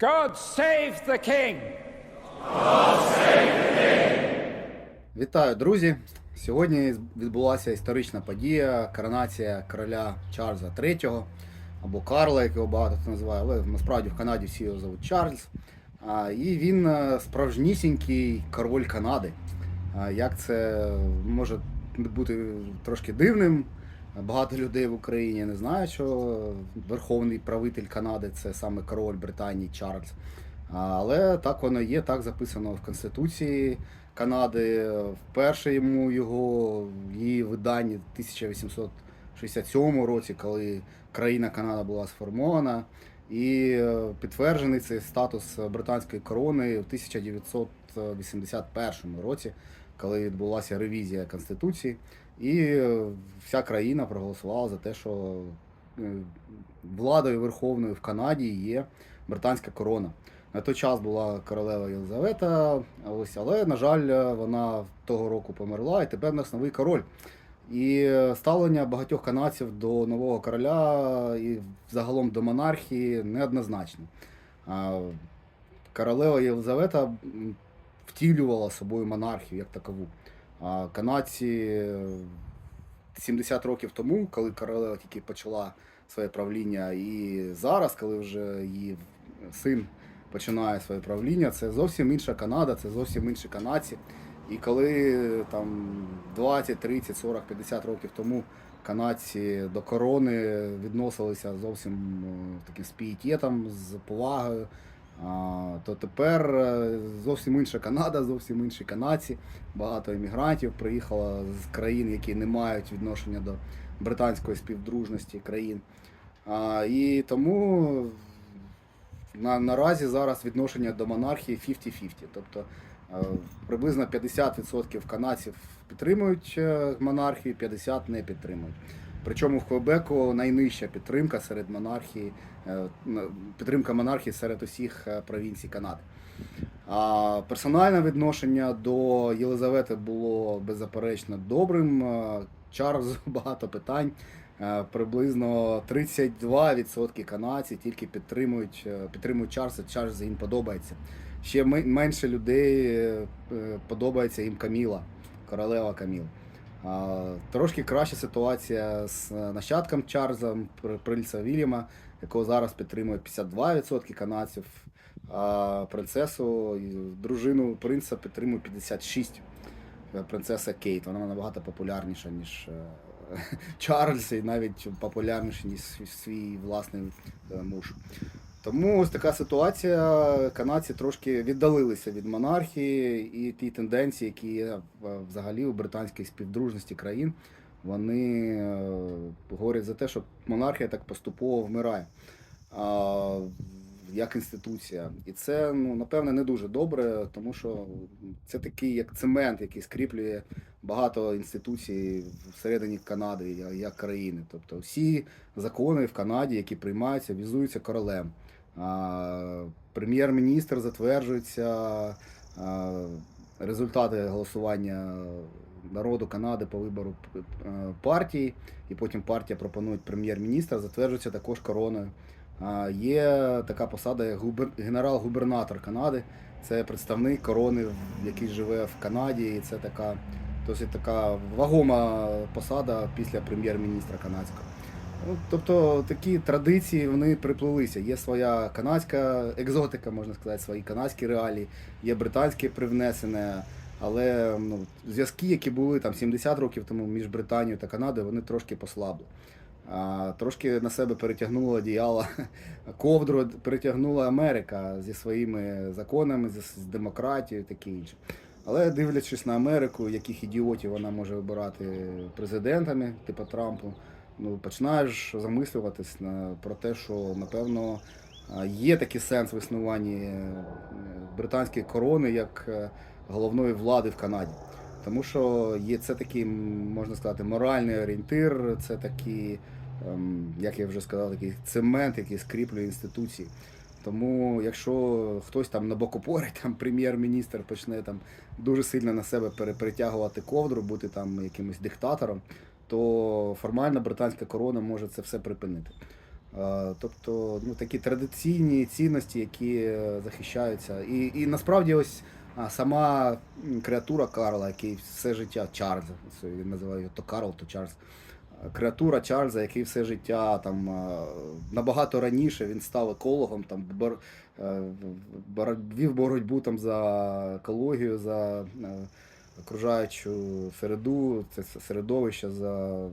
God save the king! Вітаю, друзі! Сьогодні відбулася історична подія коронація короля Чарльза III, або Карла, як його багато хто називає, але насправді в Канаді всі його зовуть Чарльз. І він е, справжнісінький король Канади. Як це може бути трошки дивним? Багато людей в Україні не знають, що верховний правитель Канади це саме король Британії Чарльз. Але так воно є, так записано в Конституції Канади. Вперше йому його її виданні в 1867 році, коли країна Канада була сформована. І е, підтверджений цей статус британської корони в 1981 році, коли відбулася ревізія Конституції. І е, вся країна проголосувала за те, що е, владою верховною в Канаді є британська корона. На той час була королева Єлизавета, ось, але, на жаль, вона того року померла, і тепер у нас новий король. І е, ставлення багатьох канадців до нового короля і загалом до монархії неоднозначне. Королева Єлизавета втілювала собою монархію як такову. А канадці е, 70 років тому, коли королева тільки почала своє правління, і зараз, коли вже її син починає своє правління, це зовсім інша Канада, це зовсім інші канадці. І коли там 20, 30, 40, 50 років тому канадці до корони відносилися зовсім е, таким з пієтетом, з повагою, то тепер е, зовсім інша Канада, зовсім інші канадці. Багато емігрантів приїхало з країн, які не мають відношення до британської співдружності країн. І тому на, наразі зараз відношення до монархії 50-50. Тобто е, приблизно 50% канадців підтримують е, монархію, 50% не підтримують. Причому в Квебеку найнижча підтримка серед монархії, е, підтримка монархії серед усіх е, провінцій Канади. А персональне відношення до Єлизавети було беззаперечно добрим. Е, Чарльзу багато питань. Приблизно 32% канадців тільки підтримують, підтримують Чарльза. Чарльз їм подобається. Ще менше людей подобається їм Каміла, королева Каміла. Трошки краща ситуація з е, нащадком Чарльза, принца Вільяма, якого зараз підтримує 52% канадців. А принцесу, дружину принца підтримує 56%. Е, Принцеса Кейт. Вона набагато популярніша, ніж е, Чарльз, і навіть популярніша, ніж свій- власний муж. Тому ось така ситуація. Канадці трошки віддалилися від монархії і ті тенденції, які є взагалі у британській співдружності країн, вони е, говорять за те, що монархія так поступово вмирає як інституція. І це ну, напевне не дуже добре, тому що це такий як цемент, який скріплює багато інституцій всередині Канади як країни. Тобто всі закони в Канаді, які приймаються, візуються королем. Прем'єр-міністр затверджується, результати голосування народу Канади по вибору е, партії, і потім партія пропонує прем'єр-міністра, затверджується також короною. Є така посада, як губер- генерал-губернатор Канади. Це представник корони, який живе в Канаді, і це така досить така вагома посада після прем'єр-міністра канадського. Ну, тобто такі традиції вони приплилися. Є своя канадська екзотика, можна сказати, свої канадські реалії, є британське привнесене, але ну, зв'язки, які були там 70 років тому між Британією та Канадою, вони трошки послабли. А, трошки на себе перетягнула одіяло ковдру, перетягнула Америка зі своїми законами, з демократією і таке інше. Але дивлячись на Америку, яких ідіотів вона може вибирати президентами, типу Трампу, ну починаєш замислюватись на, про те, що напевно є такий сенс в існуванні е, британської корони як е, головної влади в Канаді. Тому що є це такий, можна сказати, моральний орієнтир, це такий, ем, як я вже сказав, такий цемент, який скріплює інституції. Тому якщо хтось там на бокопорі, там прем'єр-міністр почне там дуже сильно на себе перетягувати ковдру, бути там якимось диктатором, то формально британська корона може це все припинити. Е, Тобто, ну, такі традиційні цінності, які е, захищаються. І, і насправді ось сама креатура Карла, який все життя Чарльза, це він називає його то Карл, то Чарльз. Е, Креатура Чарльза, який все життя там е, набагато раніше він став екологом, там бор, е, вів боротьбу там за екологію, за е, окружаючу середу, це середовище, за,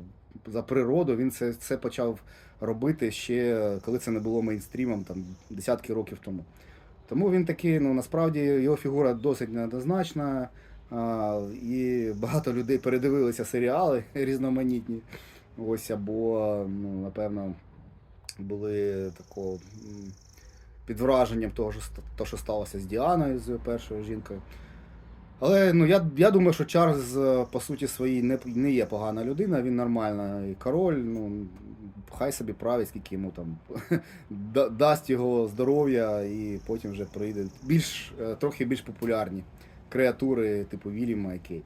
за природу. Він це, це почав робити ще коли це не було мейнстрімом, там десятки років тому. Тому він такий, ну насправді його фігура досить неоднозначна. А, і багато людей передивилися серіали різноманітні. Ось або, ну, напевно, були тако під враженням того, що, то, що сталося з Діаною, з першою жінкою. Але ну, я, я думаю, що Чарльз, е, по суті своїй, не, не є погана людина, він нормальний король. Ну, хай собі править, скільки йому там дасть його здоров'я, і потім вже прийде більш, е, трохи більш популярні креатури типу Вільяма і Кейт.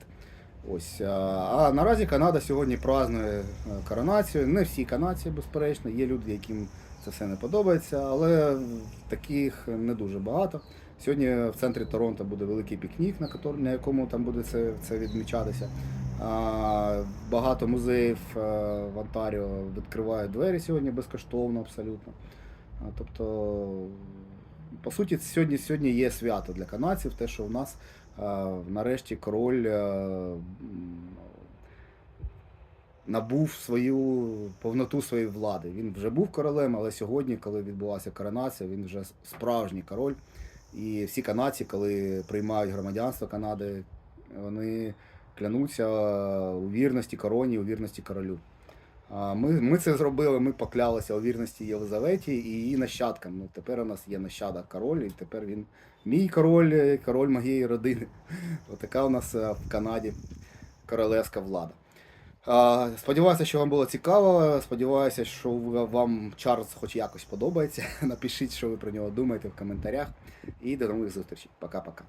Ось. А, а наразі Канада сьогодні празднує е, коронацію. Не всі канадці, безперечно, є люди, яким це все не подобається, але таких не дуже багато. Сьогодні в центрі Торонто буде великий пікнік, на, якому там буде це, це відмічатися. Багато музеїв е, в Онтаріо відкривають двері сьогодні безкоштовно абсолютно. Тобто, по суті, сьогодні, сьогодні є свято для канадців, те, що в нас е, нарешті король е, набув свою повноту своєї влади. Він вже був королем, але сьогодні, коли відбулася коронація, він вже справжній король. І всі канадці, коли приймають громадянство Канади, вони клянуться у вірності короні, у вірності королю. Ми, ми це зробили, ми поклялися у вірності Єлизаветі і її нащадкам. Ну, тепер у нас є нащадок король, і тепер він мій король, король моєї родини. Отака у нас е, в Канаді королевська влада. Сподіваюся, що вам було цікаво. Сподіваюся, що вам Чарльз хоч якось подобається. Напишіть, що ви про нього думаєте в коментарях. І до нових зустрічей. Пока-пока.